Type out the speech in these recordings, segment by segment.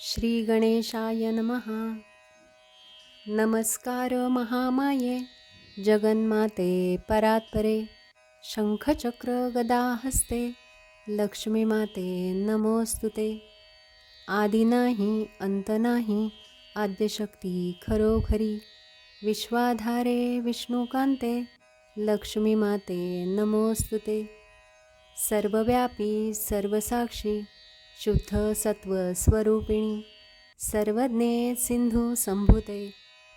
श्री गणेशाय नमः. नमस्कार महामाये जगन्माते परात्परे शंखचक्र गदा हस्ते लक्ष्मीमाते नमोस्तुते आदि नाही अंत नाही आद्यशक्ती खरोखरी विश्वाधारे विष्णुकांते लक्ष्मीमाते नमोस्तुते सर्वव्यापी सर्वसाक्षी शुद्ध सत्व स्वरूपिणी. सर्वज्ञे सिंधू संभूते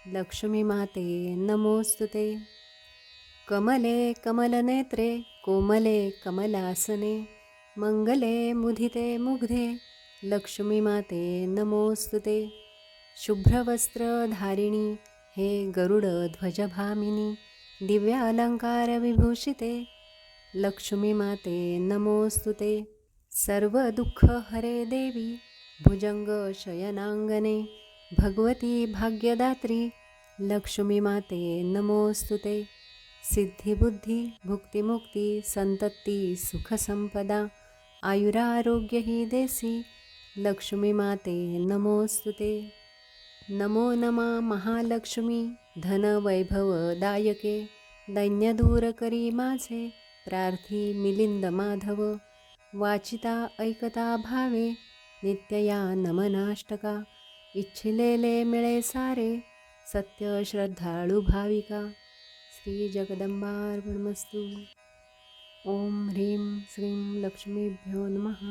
लक्ष्मी माते नमोस्तुते. कमले कमलनेत्रे कोमले कमलासने मंगले मुदिते मुग्धे लक्ष्मी माते नमोस्तुते. शुभ्रवस्त्रधारिणी हे गरुड ध्वजभामिनी दिव्य अलंकार विभूषिते लक्ष्मी माते नमोस्तुते. सर्व दुःख हरे देवी भुजंग शयनांगने भगवती भाग्यदात्री लक्ष्मी माते नमोस्तुते सिद्धिबुद्धी भुक्तिमुक्ती संतती सुखसंपदा आयुरारोग्य ही देसी लक्ष्मी माते नमोस्तुते नमो नमा महालक्ष्मी धनवैभवदायके दैन्यदूरकरी दायके दैन्यदूर करी माझे प्रार्थी मिलिंद माधव। वाचिता ऐकता भावे नित्यया नमनाष्टका इच्छिलेले मिळे सारे सत्य श्रद्धाळू भाविका श्री जगदंबार्पणमस्तू ओम ह्रीं श्रीं लक्ष्मीभ्यो नमः।